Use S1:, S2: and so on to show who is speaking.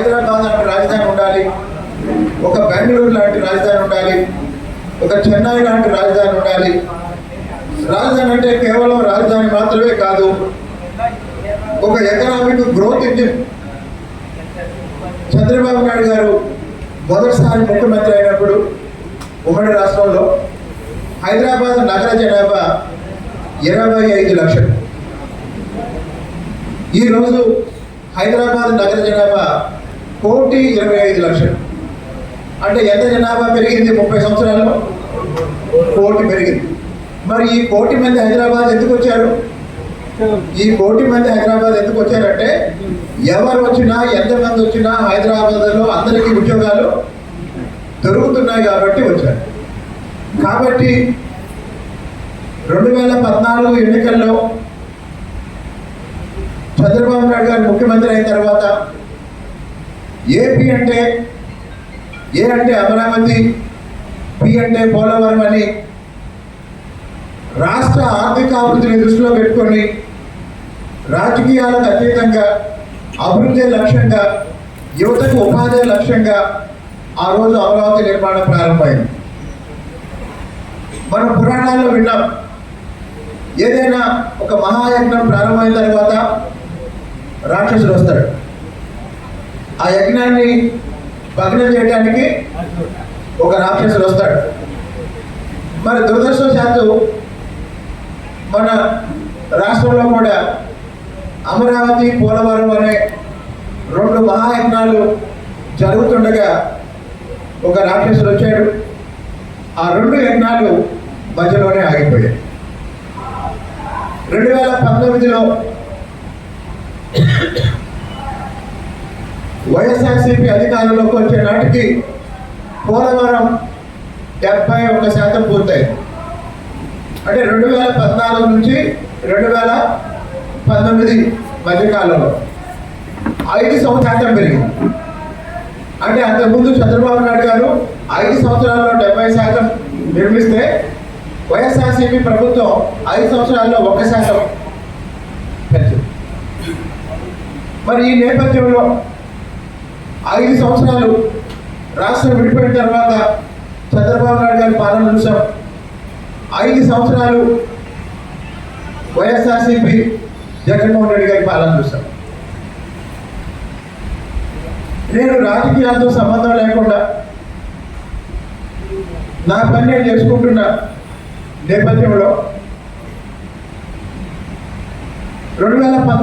S1: హైదరాబాద్ లాంటి రాజధాని ఉండాలి ఒక బెంగళూరు లాంటి రాజధాని ఉండాలి ఒక చెన్నై లాంటి రాజధాని ఉండాలి. రాజధాని అంటే కేవలం రాజధాని మాత్రమే కాదు ఒక economic growth engine Chandrababu Naidu garu మొదటిసారి ముఖ్యమంత్రి అయినప్పుడు ఉమ్మడి రాష్ట్రంలో హైదరాబాద్ నగర జనాభా ఇరవై ఐదు లక్షలు. ఈరోజు హైదరాబాద్ నగర జనాభా కోటి ఇరవై ఐదు లక్షలు. అంటే ఎంత జనాభా పెరిగింది ముప్పై సంవత్సరాల్లో? కోటి పెరిగింది. మరి ఈ కోటి మంది హైదరాబాద్ ఎందుకు వచ్చారు? ఈ కోటి మంది హైదరాబాద్ ఎందుకు వచ్చారంటే ఎవరు వచ్చినా ఎంతమంది వచ్చినా హైదరాబాద్లో అందరికీ ఉద్యోగాలు దొరుకుతున్నాయి కాబట్టి వచ్చారు. కాబట్టి రెండు వేల పద్నాలుగు ఎన్నికల్లో చంద్రబాబు నాయుడు గారు ముఖ్యమంత్రి అయిన తర్వాత ఏపీ అంటే ఏ అంటే అమరావతి పి అంటే పోలవరం అని రాష్ట్ర ఆర్థిక అభివృద్ధిని దృష్టిలో పెట్టుకొని రాజకీయాలకు అతీతంగా అభివృద్ధి లక్ష్యంగా యువతకు ఉపాధి లక్ష్యంగా ఆ రోజు అమరావతి నిర్మాణం ప్రారంభమైంది. మనం పురాణాల్లో విన్నాం ఏదైనా ఒక మహాయజ్ఞం ప్రారంభమైన తర్వాత రాక్షసుడు వస్తాడు ఆ యజ్ఞాన్ని భగ్నం చేయడానికి ఒక రాక్షసుడు వస్తాడు. మరి దురదృష్టవశాత్తు మన రాష్ట్రంలో కూడా అమరావతి పోలవరం అనే రెండు మహాయజ్ఞాలు జరుగుతుండగా ఒక రాక్షసుడు వచ్చాడు. ఆ రెండు యజ్ఞాలు మధ్యలోనే ఆగిపోయాయి. రెండు వేల పంతొమ్మిదిలో వైఎస్ఆర్సీపీ అధికారంలోకి వచ్చే నాటికి పోలవరం డెబ్బై ఒక్క శాతం పూర్తయింది. అంటే రెండు వేల పద్నాలుగు నుంచి రెండు వేల పంతొమ్మిది మధ్యకాలంలో ఐదు సంవత్సరాలు పెరిగింది. అంటే అంతకుముందు చంద్రబాబు నాయుడు గారు ఐదు సంవత్సరాల్లో డెబ్బై శాతం నిర్మిస్తే వైఎస్ఆర్సీపీ ప్రభుత్వం ఐదు సంవత్సరాల్లో ఒక శాతం పెంచింది. మరి ఈ నేపథ్యంలో ఐదు సంవత్సరాలు రాష్ట్రం విడిపోయిన తర్వాత చంద్రబాబు నాయుడు గారి పాలన చూసాం. ఐదు సంవత్సరాలు వైఎస్ఆర్సీపీ జగన్మోహన్ రెడ్డి గారి పాలన చూసాం. నేను రాజకీయాలతో సంబంధం లేకుండా నా పని నేను చేసుకుంటున్న నేపథ్యంలో రెండు వేల పంతొమ్మిది